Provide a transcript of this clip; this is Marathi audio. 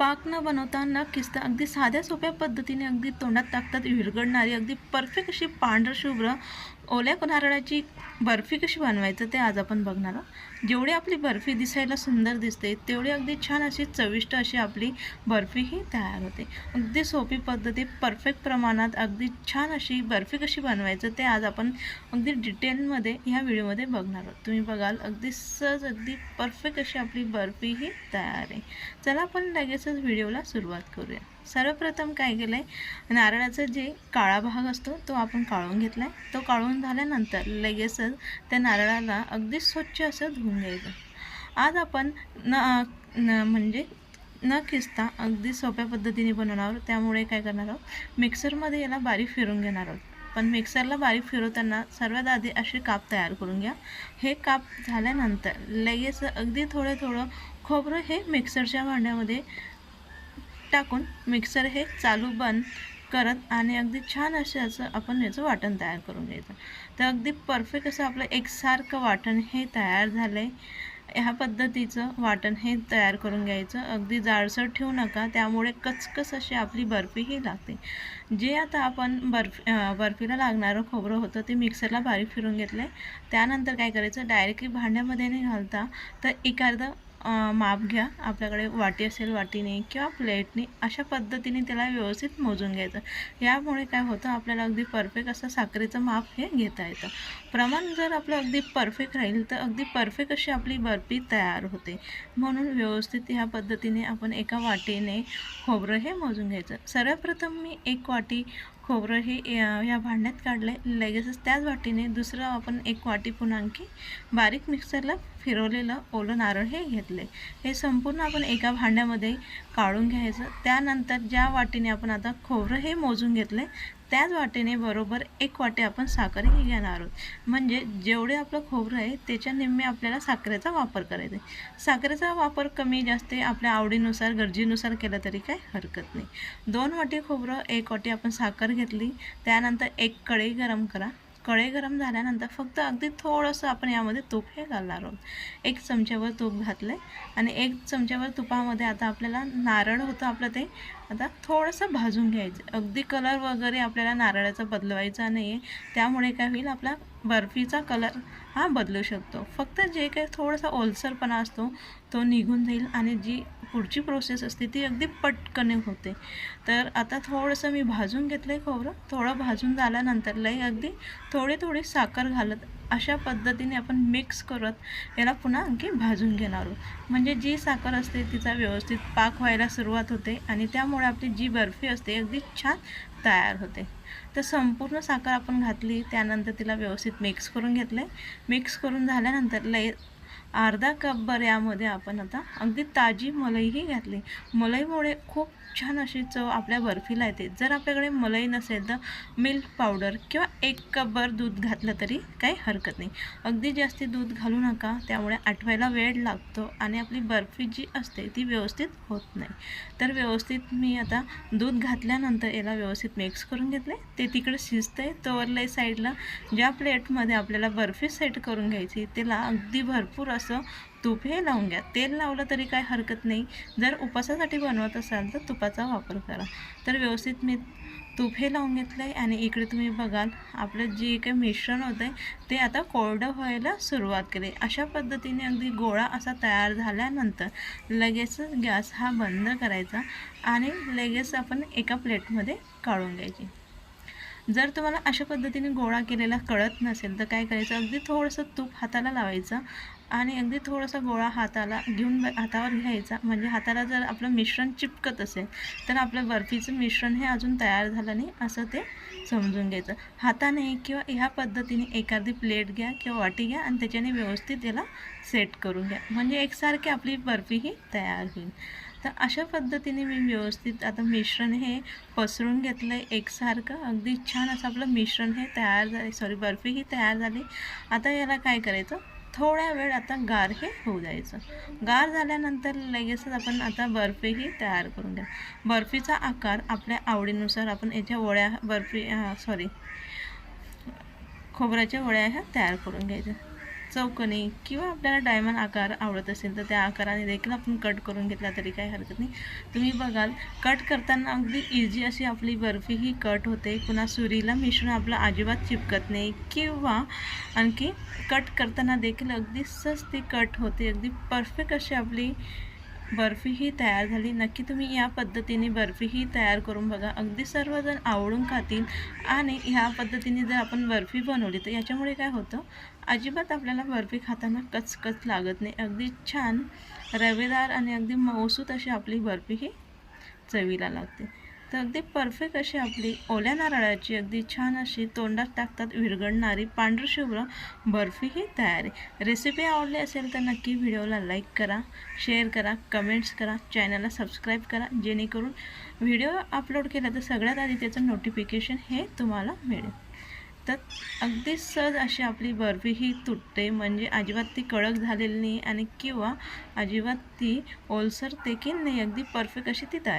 पाक न बनवता न किसता अगदी साध्या सोप्या पद्धतीने अगदी तोंडात टाकतात विरघळणारी अगदी परफेक्ट अशी पांढरशुभ्र ओल्या नारळाची बर्फी कशी बनवायचं ते आज आपण बघणार आहोत. जेवढी आपली बर्फी दिसायला सुंदर दिसते तेवढी अगदी छान अशी चविष्ट अशी आपली बर्फीही तयार होते. अगदी सोपी पद्धती परफेक्ट प्रमाणात अगदी छान अशी बर्फी कशी बनवायचं ते आज आपण अगदी डिटेलमध्ये ह्या व्हिडिओमध्ये बघणार आहोत. तुम्ही बघाल अगदी सहज अगदी परफेक्ट अशी आपली बर्फी ही तयार आहे. चला आपण लगेचच व्हिडिओला सुरुवात करूया. सर्वप्रथम काय केलं आहे नारळाचा जे काळा भाग असतो तो आपण काढून घेतला आहे तो काढून झाल्यानंतर लगेचच त्या नारळाला अगदी स्वच्छ असं धुवून घ्यायचं. आज आपण न न म्हणजे न खिसता अगदी सोप्या पद्धतीने बनवणार आहोत. त्यामुळे काय करणार आहोत? मिक्सरमध्ये याला बारीक फिरून घेणार आहोत. पण मिक्सरला बारीक फिरवताना सर्वात आधी असे काप तयार करून घ्या. हे काप झाल्यानंतर लगेच अगदी थोडं थोडं खोबरं हे मिक्सरच्या भांड्यामध्ये टाकून मिक्सर हे चालू बंद करत आणि अगदी छान असे असं आपण याचं वाटण तयार करून घ्यायचं. तर अगदी परफेक्ट असं आपलं एकसारखं वाटण हे तयार झालं आहे ह्या पद्धतीचं वाटण हे तयार करून घ्यायचं. अगदी जाडसर ठेवू नका त्यामुळे कचकच अशी आपली बर्फीही लागते. जे आता आपण बर्फ बर्फीला लागणारं खोबरं होतं ते मिक्सरला बारीक फिरून घेतलं आहे त्यानंतर काय करायचं? डायरेक्टली भांड्यामध्ये नाही घालता तर एखादं माप घ्या. आपल्याकडे वाटी असेल वाटीने किंवा प्लेटने अशा पद्धतीने त्याला व्यवस्थित मोजून घ्यायचं. यामुळे काय होतं आपल्याला अगदी परफेक्ट असं साखरेचं माप हे घेता येतं. प्रमाण जर आपलं अगदी परफेक्ट राहील तर अगदी परफेक्ट अशी आपली बर्फी तयार होते. म्हणून व्यवस्थित ह्या पद्धतीने आपण एका वाटीने खोबरं हे मोजून घ्यायचं. सर्वप्रथम मी एक वाटी खोबरं हे या भांड्यात काढलं. आहे लगेचच त्याच वाटीने दुसरं आपण एक वाटी पुन्हा आणखी बारीक मिक्सरला फिरवलेलं ओलं नारळ हे घेतले. हे संपूर्ण आपण एका भांड्यामध्ये काढून घ्यायचं. त्यानंतर ज्या वाटीने आपण आता खोबरं हे मोजून घेतलं त्याच वाटेने बरोबर एक वाटे आपण साखरही घेणार आहोत. म्हणजे जेवढे आपलं खोबरं आहे त्याच्या निम्मे आपल्याला साखरेचा वापर करायचा आहे. साखरेचा वापर कमी जास्त आपल्या आवडीनुसार गरजेनुसार केला तरी काही हरकत नाही. दोन वाटी खोबरं एक वाटी आपण साखर घेतली त्यानंतर एक कढई गरम करा. कळे गरम झाल्यानंतर फक्त अगदी थोडंसं आपण यामध्ये तूप हे घालणार आहोत. एक चमच्यावर तूप घातलं आहे आणि एक चमच्यावर तुपामध्ये आता आपल्याला नारळ होतं आपलं ते आता थोडंसं भाजून घ्यायचं. अगदी कलर वगैरे आपल्याला नारळाचा बदलवायचा नाही आहे त्यामुळे काय होईल आपला बर्फीचा कलर हा बदलू शकतो. फक्त जे काही थोडासा ओलसरपणा असतो तो निघून जाईल आणि जी पुढची प्रोसेस असते ती अगदी पटकन होते. तर आता थोडंसं मी भाजून घेतलं आहे खोबरं. थोडं भाजून झाल्यानंतर लई अगदी थोडी थोडी साखर घालत अशा पद्धतीने आपण मिक्स करत याला पुन्हा आणखी भाजून घेणार आहोत. म्हणजे जी साखर असते तिचा व्यवस्थित पाक व्हायला सुरुवात होते आणि त्यामुळे आपली जी बर्फी असते अगदी छान तयार होते. तर संपूर्ण साखर आपण घातली त्यानंतर तिला व्यवस्थित मिक्स करून घेतले मिक्स करून झाल्यानंतर लय अर्धा कपभर यामध्ये आपण आता अगदी ताजी मलईही घातली. मलईमुळे खूप छान अशी चव आपल्या बर्फीला येते. जर आपल्याकडे मलई नसेल तर मिल्क पावडर किंवा एक कपभर दूध घातलं तरी काही हरकत नाही. अगदी जास्ती दूध घालू नका. त्यामुळे आठवायला वेळ लागतो आणि आपली बर्फी जी असते ती व्यवस्थित होत नाही. तर व्यवस्थित मी आता दूध घातल्यानंतर याला व्यवस्थित मिक्स करून घेतले. ते तिकडे शिजतं आहे तोवरलंय साईडला ज्या प्लेटमध्ये आपल्याला बर्फी सेट करून घ्यायची त्याला अगदी भरपूर असं तूप हे लावून घ्या. तेल लावलं तरी काय हरकत नाही. जर उपासासाठी बनवत असाल तर तुपाचा वापर करा. तर व्यवस्थित मी तूप हे लावून घेतलं आहे आणि इकडे तुम्ही बघाल आपलं जे काही मिश्रण होतं आहे ते आता कोरडं व्हायला सुरुवात केली. अशा पद्धतीने अगदी गोळा असा तयार झाल्यानंतर लगेचच गॅस हा बंद करायचा आणि लगेच आपण एका प्लेटमध्ये काढून घ्यायची. जर तुम्हाला अशा पद्धतीने गोळा केलेला कळत नसेल तर काय करायचं? अगदी थोडंसं तूप हाताला लावायचं आणि अगदी थोडासा गोळा हाताला घेऊन हातावर घ्यायचा. म्हणजे हाताला जर आपलं मिश्रण चिपकत असेल तर आपलं बर्फीचं मिश्रण हे अजून तयार झालं नाही असं ते समजून घ्यायचं. हाताने किंवा ह्या पद्धतीने एखादी प्लेट घ्या किंवा वाटी घ्या आणि त्याच्याने व्यवस्थित याला सेट करून घ्या. म्हणजे एकसारखी आपली बर्फी ही तयार होईल. तर अशा पद्धतीने मी व्यवस्थित आता मिश्रण हे पसरून घेतलं आहे एकसारखं. अगदी छान असं आपलं मिश्रण हे तयार झाले. सॉरी बर्फी ही तयार झाली. आता याला काय करायचं? थोड्या वेळ आता गार हे होऊ द्यायचं. गार झाल्यानंतर लगेचच आपण आता बर्फीही तयार करून घ्या. बर्फीचा आकार आपल्या आवडीनुसार आपण याच्या वळ्या बर्फी सॉरी खोबऱ्याच्या वळ्या ह्या तयार करून घ्यायच्या. चौकणी किंवा आपल्याला डायमंड आकार आवडत असेल तर त्या आकाराने देखील आपण कट करून घेतला तरी काही हरकत नाही. तुम्ही बघाल कट करताना अगदी इझी अशी आपली बर्फी ही कट होते. पुन्हा सुरीला मिश्रण आपलं अजिबात चिपकत नाही किंवा आणखी कट करताना देखील अगदी सस्ती कट होते. अगदी परफेक्ट अशी आपली बर्फी ही तयार झाली. नक्की तुम्ही या पद्धतीने बर्फी ही तयार करून बघा. अगदी सर्वजण आवडून खातील आणि ह्या पद्धतीने जर आपण बर्फी बनवली तर याच्यामुळे काय होतं? अजिबात आपल्याला बर्फी खाताना कचकच लागत नाही. अगदी छान रवेदार आणि अगदी मऊसूत अशी आपली बर्फी ही चवीला लागते. तर अगदी परफेक्ट अशी आपली ओल्या नारळाची अगदी छान अशी तोंडात टाकतात विरघळणारी पांढरशुभ्र बर्फी ही तयार. आहे रेसिपी आवडली असेल तर नक्की व्हिडिओला लाईक करा शेअर करा कमेंट्स करा चॅनलला सबस्क्राईब करा जेणेकरून व्हिडिओ अपलोड केला तर सगळ्यात आधी त्याचं नोटिफिकेशन हे तुम्हाला मिळेल. तर अगदी सहज अशी आपली बर्फी ही तुटते म्हणजे अजिबात ती कडक झालेली नाही आणि किंवा अजिबात ती ओलसर देखील नाही. अगदी परफेक्ट अशी ती तयार.